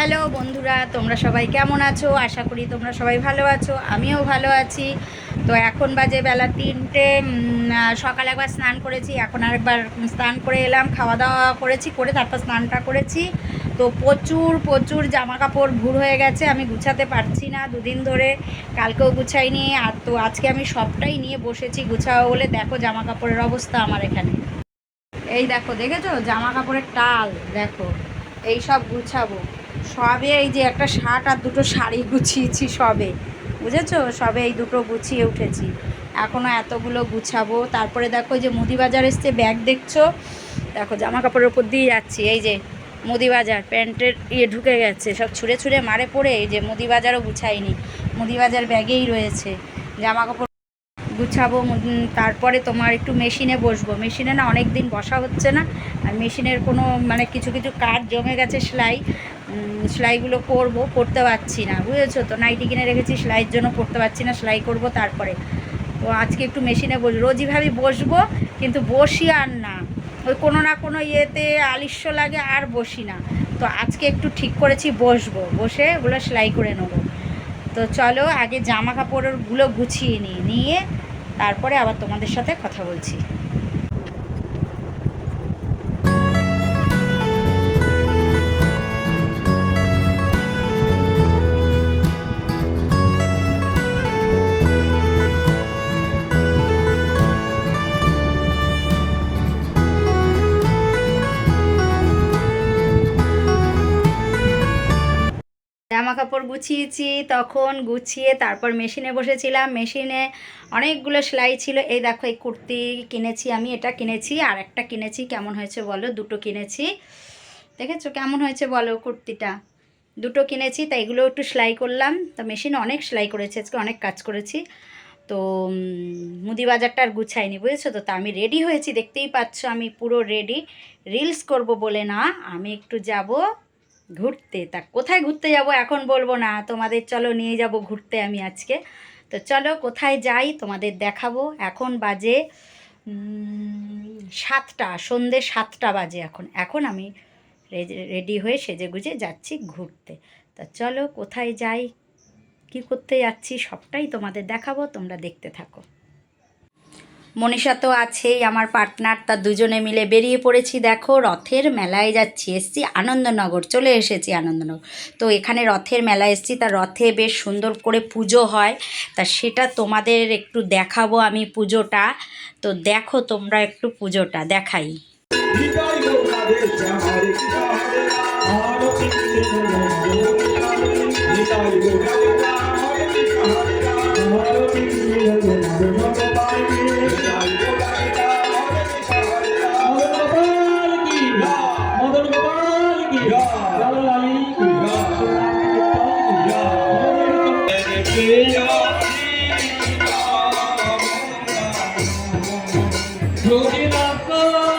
Hello বন্ধুরা, তোমরা সবাই কেমন আছো? আশা করি তোমরা সবাই ভালো আছো, আমিও ভালো আছি। তো এখন বাজে বেলা তিনটে সকালে একবার স্নান করেছি, এখন আরেকবার স্নান করে এলাম, খাওয়া দাওয়া করেছি, করে তারপর স্নানটা করেছি। তো প্রচুর প্রচুর জামা কাপড় ভুর হয়ে গেছে, আমি গুছাতে পারছি না দুদিন ধরে, কালকেও গুছাইনি, আর তো আজকে আমি সবটাই নিয়ে বসেছি গুছাবো বলে, দেখো জামা কাপড়ের অবস্থা আমার এখানে। এই দেখো, দেখেছ? জামা কাপড়ের টাল, দেখো, এই সব গুছাবো। সবে এই যে একটা শার্ট আর দুটো শাড়ি গুছিয়েছি সবে, বুঝেছ? সবে এই দুটো গুছিয়ে উঠেছি। এখনও এতগুলো গুছাবো। তারপরে দেখো যে মুদি বাজার এসছে, ব্যাগ দেখছ? দেখো জামা কাপড়ের উপর দিয়ে যাচ্ছি। এই যে মুদি বাজার প্যান্টের ইয়ে ঢুকে গেছে, সব ছুঁড়ে ছুঁড়ে মারে পড়ে, এই যে মুদি বাজারও গুছাইনি। মুদি বাজার ব্যাগেই রয়েছে। জামা কাপড় গুছাবো তারপরে তোমার একটু মেশিনে বসবো। মেশিনে না অনেক দিন বসা হচ্ছে না, আর মেশিনের কোনো মানে কিছু কিছু কাজ জমে গেছে সেলাই। সেলাইগুলো করব, করতে পারছি না, বুঝেছ? তো নাইটি কিনে রেখেছি, সেলাইয়ের জন্য করতে পারছি না, সেলাই করব তারপরে। তো আজকে একটু মেশিনে বসবো রোজই ভাবি বসবো, কিন্তু বসি আর না। ওই কোনো না কোনো ইয়েতে আলিস্য লাগে, আর বসি না। তো আজকে একটু ঠিক করেছি, বসবো। বসে ওগুলো সেলাই করে নেব। তো চলো, আগে জামা কাপড়গুলো গুছিয়ে নিই নিয়ে তারপরে আবার তোমাদের সাথে কথা বলছি। জামা কাপড় গুছিয়েছি তখন গুছিয়ে তারপর মেশিনে বসেছিলাম। মেশিনে অনেকগুলো সেলাই ছিল। এই দেখো এই কুর্তি কিনেছি আমি এটা কিনেছি আর একটা কিনেছি। কেমন হয়েছে বলো? দুটো কিনেছি। দেখেছ? কেমন হয়েছে বলো কুর্তিটা? দুটো কিনেছি তাই এগুলো একটু সেলাই করলাম। তো মেশিনে অনেক সেলাই করেছে আজকে অনেক কাজ করেছি। তো উম, মুদি বাজারটা আর গুছাইনি বুঝেছ? তো তা আমি রেডি হয়েছি দেখতেই পাচ্ছ আমি পুরো রেডি রিলস করব বলে না আমি একটু যাব। ঘুরতে। তা কোথায় ঘুরতে যাব এখন বলব না, তোমাদের চলো নিয়ে যাব ঘুরতে আমি আজকে। তো চলো কোথায় যাই তোমাদের দেখাবো। এখন বাজে সাতটা, সন্ধে সাতটা বাজে এখন। এখন আমি রেডি হয়ে সেজে গুজে যাচ্ছি ঘুরতে। তা চলো কোথায় যাই, কি করতে যাচ্ছি সবটাই তোমাদের দেখাবো, তোমরা দেখতে থাকো। মনীষা তো আছেই, আমার পার্টনার তা দুজনে মিলে বেরিয়ে পড়েছি। দেখো, রথের মেলায় যাচ্ছি, এসছি আনন্দনগর, চলে এসেছি আনন্দনগর। তো এখানে রথের মেলা এসছি, তা রথে বেশ সুন্দর করে পুজো হয়। তা সেটা তোমাদের একটু দেখাবো আমি পুজোটা। তো দেখো তোমরা একটু পুজোটা দেখাই।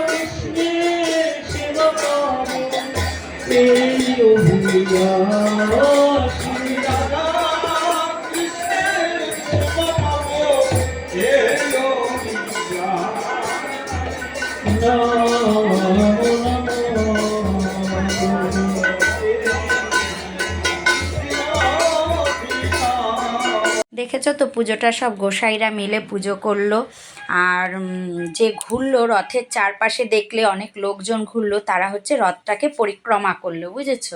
কৃষ্ণে দেখেছ তো? পুজোটা সব গোসাইরা মিলে পুজো করল। আর যে ঘুরলো রথের চারপাশে দেখলে অনেক লোকজন ঘুরলো, তারা হচ্ছে রথটাকে পরিক্রমা করল, বুঝেছ?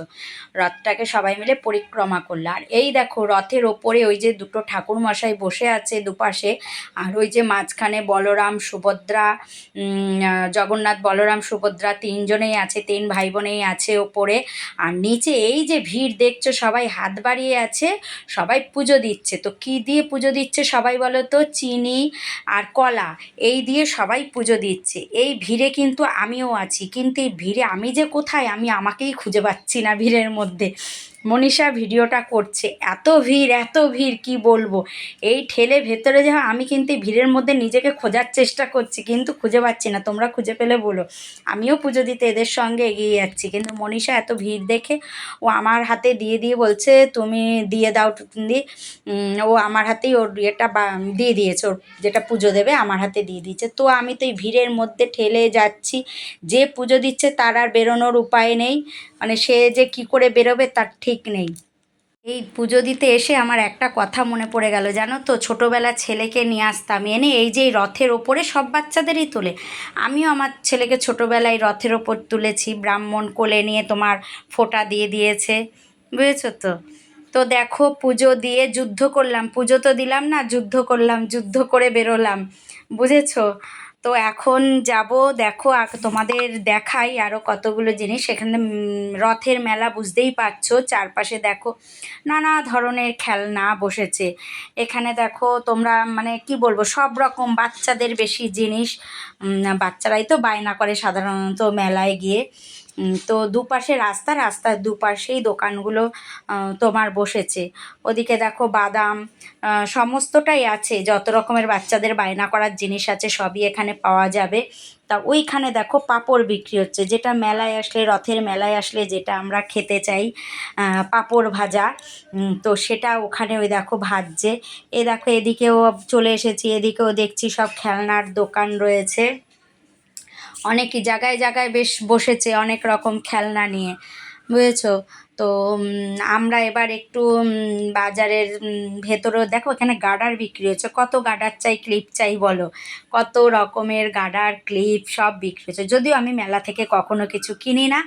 রথটাকে সবাই মিলে পরিক্রমা করল। আর এই দেখো, রথের ওপরে ওই যে দুটো ঠাকুর মশাই বসে আছে দুপাশে, আর ওই যে মাঝখানে বলরাম, সুভদ্রা জগন্নাথ, বলরাম, সুভদ্রা তিনজনেই আছে, তিন ভাই বোনেই আছে ওপরে। আর নিচে এই যে ভিড়, দেখছ সবাই হাত বাড়িয়ে আছে, সবাই পুজো দিচ্ছে। তো কি দিয়ে পুজো দিচ্ছে সবাই বলো তো, চিনি আর কলা, এই দিয়ে সবাই পুজো দিচ্ছে। এই ভিড়ে কিন্তু আমিও আছি, কিন্তু এই ভিড়ে আমি যে কোথায়, আমি আমাকেই খুঁজে পাচ্ছি না ভিড়ের মধ্যে। মনীষা ভিডিওটা করছে। এত ভিড় এত ভিড়, কি বলব? এই ঠেলে ভেতরে যা আমি কিন্তু ভিড়ের মধ্যে নিজেকে খোঁজার চেষ্টা করছি, কিন্তু খুঁজে পাচ্ছি না। তোমরা খুঁজে পেলে বলো। আমিও পুজো দিতে এদের সঙ্গে এগিয়ে যাচ্ছি, কিন্তু মনীষা এত ভিড় দেখে, ও আমার হাতে দিয়ে দিয়ে বলছে, তুমি দিয়ে দাও দি ও আমার হাতেই ওর ইয়েটা দিয়ে দিয়েছে, ওর যেটা পুজো দেবে, আমার হাতে দিয়ে দিয়েছে। তো আমি তো এই ভিড়ের মধ্যে ঠেলে যাচ্ছি। যে পুজো দিচ্ছে, তার আর বেরোনোর উপায় নেই। মানে সে যে কি করে বেরোবে, তার ঠিক নেই। এই পুজো দিতে এসে আমার একটা কথা মনে পড়ে গেল, জানো তো? ছোটোবেলা ছেলেকে নিয়ে আসতাম, এনে এই যে রথের ওপরে সব বাচ্চাদেরই তোলে। আমিও আমার ছেলেকে ছোটোবেলায় রথের ওপর তুলেছি, ব্রাহ্মণ কোলে নিয়ে তোমার ফোঁটা দিয়ে দিয়েছে, বুঝেছ তো? তো দেখো, পুজো দিয়ে যুদ্ধ করলাম, পুজো তো দিলাম না, যুদ্ধ করলাম, যুদ্ধ করে বেরোলাম, বুঝেছ? তো এখন যাব, দেখো তোমাদের দেখাই আরও কতগুলো জিনিস। এখানে রথের মেলা বুঝতেই পারছ, চারপাশে দেখো নানা ধরনের খেলনা বসেছে। এখানে দেখো তোমরা মানে কি বলব, সব রকম বাচ্চাদের বেশি জিনিস বাচ্চারাই তো বায়না করে সাধারণত মেলায় গিয়ে। তো দুপাশে রাস্তা, রাস্তার দুপাশেই দোকানগুলো তোমার বসেছে। ওদিকে দেখো বাদাম সমস্তটাই আছে। যত রকমের বাচ্চাদের বায়না করার জিনিস আছে, সবই এখানে পাওয়া যাবে। তা ওইখানে দেখো পাপড় বিক্রি হচ্ছে। যেটা মেলায় আসলে, রথের মেলায় আসলে যেটা আমরা খেতে চাই পাপড় ভাজা তো সেটা ওখানে ওই দেখো ভাজছে। এ দেখো এদিকেও চলে এসেছি, এদিকেও দেখছি সব খেলনার দোকান রয়েছে। অনেক জায়গায় জায়গায় বেশ বসেছে অনেক রকম খেলনা নিয়ে, বুঝেছ? তো আমরা এবার একটু বাজারের ভেতরে ভেতরেও, দেখো এখানে গাডার বিক্রি হচ্ছে। কত গাডার চাই, ক্লিপ চাই বলো? কত রকমের গাডার, ক্লিপ সব বিক্রি হচ্ছে। যদিও আমি মেলা থেকে কখনো কিছু কিনি না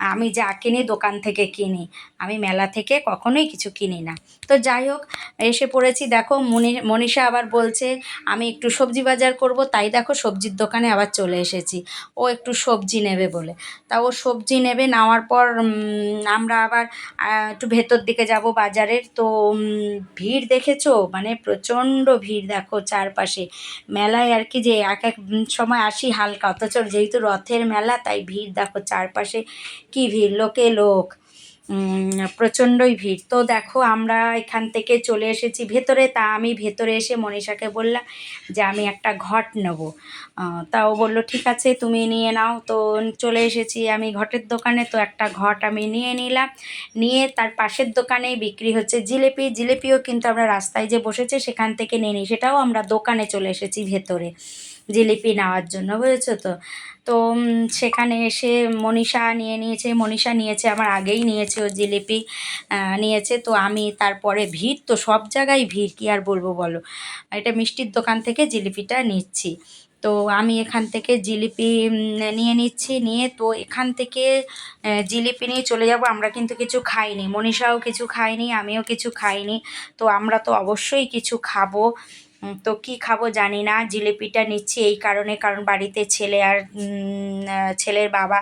আমি যা কিনি দোকান থেকে কিনি। আমি মেলা থেকে কখনোই কিছু কিনি না। তো যাই হোক, এসে পড়েছি। দেখো, মনি, মনীষা আবার বলছে, আমি একটু সবজি বাজার করব, তাই দেখো সবজির দোকানে আবার চলে এসেছি। ও একটু সবজি নেবে বলে। তা ও সবজি নেবে, নেওয়ার পর আমরা আবার একটু ভেতর দিকে যাব বাজারের। তো ভিড় দেখেছ? মানে প্রচণ্ড ভিড় দেখো চারপাশে। মেলায় আর কি যে এক এক সময় আসি হালকা। অথচ যেহেতু রথের মেলা, তাই ভিড় দেখো চারপাশে কি ভিড়? লোকে লোক। প্রচণ্ডই ভিড়। তো দেখো আমরা এখান থেকে চলে এসেছি। ভেতরে তা আমি ভেতরে এসে মনীষাকে বললাম যে আমি একটা ঘট নেব। আহ, তা ও বলল ঠিক আছে তুমি নিয়ে নাও। তো চলে এসেছি আমি ঘটের দোকানে। তো একটা ঘট আমি নিয়ে নিলাম। নিয়ে তার পাশের দোকানেই বিক্রি হচ্ছে জিলেপি। জিলেপিও কিন্তু আমরা রাস্তায় যে বসেছে সেখান থেকে নিয়ে নিই। সেটাও আমরা দোকানে চলে এসেছি ভেতরে। জিলিপি নেওয়ার জন্য, বুঝেছ তো? তো সেখানে এসে মনীষা নিয়ে নিয়েছে, মনীষা নিয়েছে, আমার আগেই নিয়েছে ও জিলিপি নিয়েছে। তো আমি তারপরে ভিড়, তো সব জায়গায় ভিড়, কি আর বলব বলো? এটা মিষ্টির দোকান থেকে জিলিপিটা নিচ্ছি। তো আমি এখান থেকে জিলিপি নিয়ে নিচ্ছি, নিয়ে তো এখান থেকে জিলিপি নিয়ে চলে যাব। আমরা কিন্তু কিছু খাইনি, মনীষাও কিছু খাইনি, আমিও কিছু খাইনি। তো আমরা তো অবশ্যই কিছু খাব। তো কি খাব জানি না, জিলিপিটা নিচ্ছি এই কারণে, কারণ বাড়িতে ছেলে আর ছেলের বাবা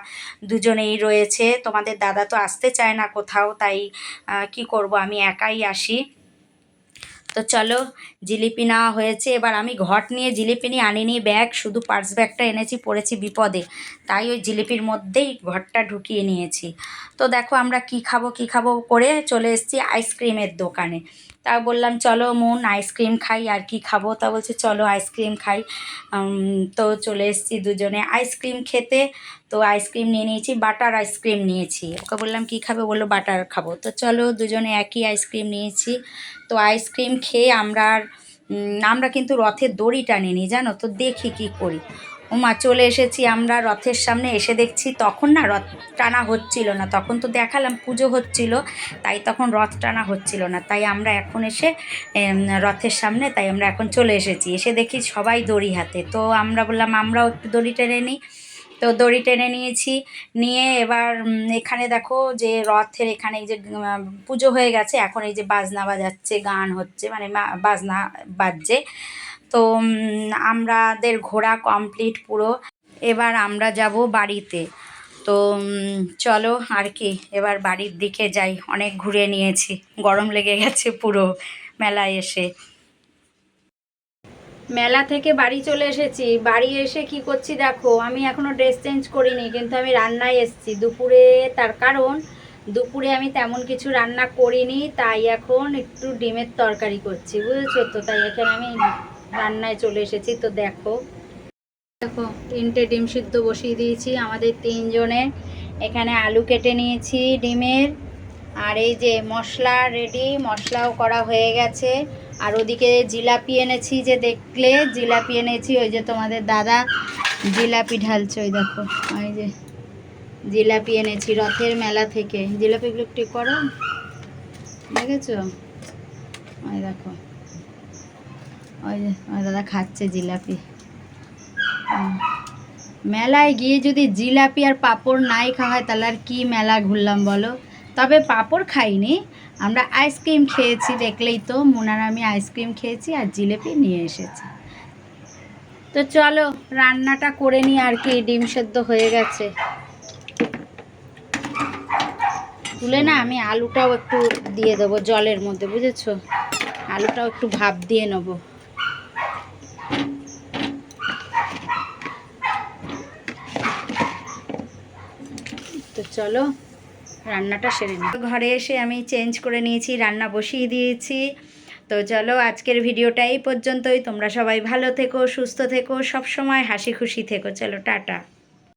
দুজনেই রয়েছে। তোমাদের দাদা তো আসতে চায় না কোথাও, তাই কি করব, আমি একাই আসি। তো চলো, জিলিপি নেওয়া হয়েছে। এবার আমি ঘট নিয়ে জিলিপি নিয়ে আনিনি ব্যাগ, শুধু পার্স ব্যাগটা এনেছি, পড়েছি বিপদে। তাই ওই জিলিপির মধ্যেই ঘরটা ঢুকিয়ে নিয়েছি। তো দেখো আমরা কি খাব কি খাব করে চলে এসেছি আইসক্রিমের দোকানে। তা বললাম, চলো মন আইসক্রিম খাই, আর কি খাব? তা বলছে, চলো আইসক্রিম খাই। তো চলে এসেছি দুজনে। আইসক্রিম খেতে, তো আইসক্রিম নিয়ে নিয়েছি বাটার আইসক্রিম নিয়েছি। ওকে বললাম, কি খাবে? বলল বাটার খাব। তো চলো দুজনে একই আইসক্রিম নিয়েছি। তো আইসক্রিম খেয়ে আমরা আমরা কিন্তু রথের দড়ি টানিনি জানো? তো দেখি কি করি। ওমা চলে এসেছি আমরা রথের সামনে। এসে দেখছি তখন না রথ টানা হচ্ছিল না। তখন তো দেখালাম, পুজো হচ্ছিল, তাই তখন রথ টানা হচ্ছিল না। তাই আমরা এখন এসে রথের সামনে, তাই আমরা এখন চলে এসেছি। এসে দেখি সবাই দড়ি হাতে। তো আমরা বললাম, আমরাও একটু দড়ি টেনে নিই। তো দড়ি টেনে নিয়েছি। নিয়ে এবার এখানে দেখো যে রথের এখানে এই যে পুজো হয়ে গেছে। এখন এই যে বাজনা বাজাচ্ছে, গান হচ্ছে মানে বাজনা বাজছে। তো আমাদের ঘোরা কমপ্লিট পুরো। এবার আমরা যাব বাড়িতে। তো চলো আর কি, এবার বাড়ির দিকে যাই। অনেক ঘুরে নিয়েছি। গরম লেগে গেছে পুরো মেলায় এসে। মেলা থেকে বাড়ি চলে এসেছি। বাড়ি এসে কি করছি দেখো, আমি এখনও ড্রেস চেঞ্জ করিনি, কিন্তু আমি রান্নায় এসেছি। দুপুরে তার কারণ, দুপুরে আমি তেমন কিছু রান্না করিনি, তাই এখন একটু ডিমের তরকারি করছি, বুঝেছ তো? তাই এখানে আমি রান্নায় চলে এসেছি, তো দেখো। দেখো, তিনটে ডিম সিদ্ধ বসিয়ে দিয়েছি, আমাদের তিনজনের এখানে আলু কেটে নিয়েছি ডিমের। আর এই যে মশলা রেডি মশলাও করা হয়ে গেছে। আর ওদিকে জিলাপি এনেছি যে দেখলে, জিলাপি এনেছি, ওই যে তোমাদের দাদা জিলাপি ঢালছে, ওই দেখো। ওই যে জিলাপি এনেছি রথের মেলা থেকে। জিলাপিগুলো একটু করো। দেখেছ? ওই দেখো। ওই যে দাদা খাচ্ছে জিলাপি। মেলায় গিয়ে যদি জিলাপি আর পাঁপড় নাই খাওয়া হয় তাহলে আর কী মেলা ঘুরলাম বলো? তবে পাঁপড় খাইনি, আমরা আইসক্রিম খেয়েছি, দেখলেই তো। মোনার আমি আইসক্রিম খেয়েছি আর জিলেপি নিয়ে এসেছি। তো চলো, রান্নাটা করে নিই আর কি, ডিম সেদ্ধ হয়ে গেছে। তুলে না আমি আলুটাও একটু দিয়ে দেবো জলের মধ্যে, বুঝেছ? আলুটাও একটু ভাপ দিয়ে নেব। তো চলো, রান্নাটা সেরে নিই। ঘরে এসে আমি চেঞ্জ করে নিয়েছি, রান্না বসিয়ে দিয়েছি। তো চলো, আজকের ভিডিওটা এই পর্যন্তই। তোমরা সবাই ভালো থেকো, সুস্থ থেকো সব সময় হাসি খুশি থেকো। চলো, টাটা।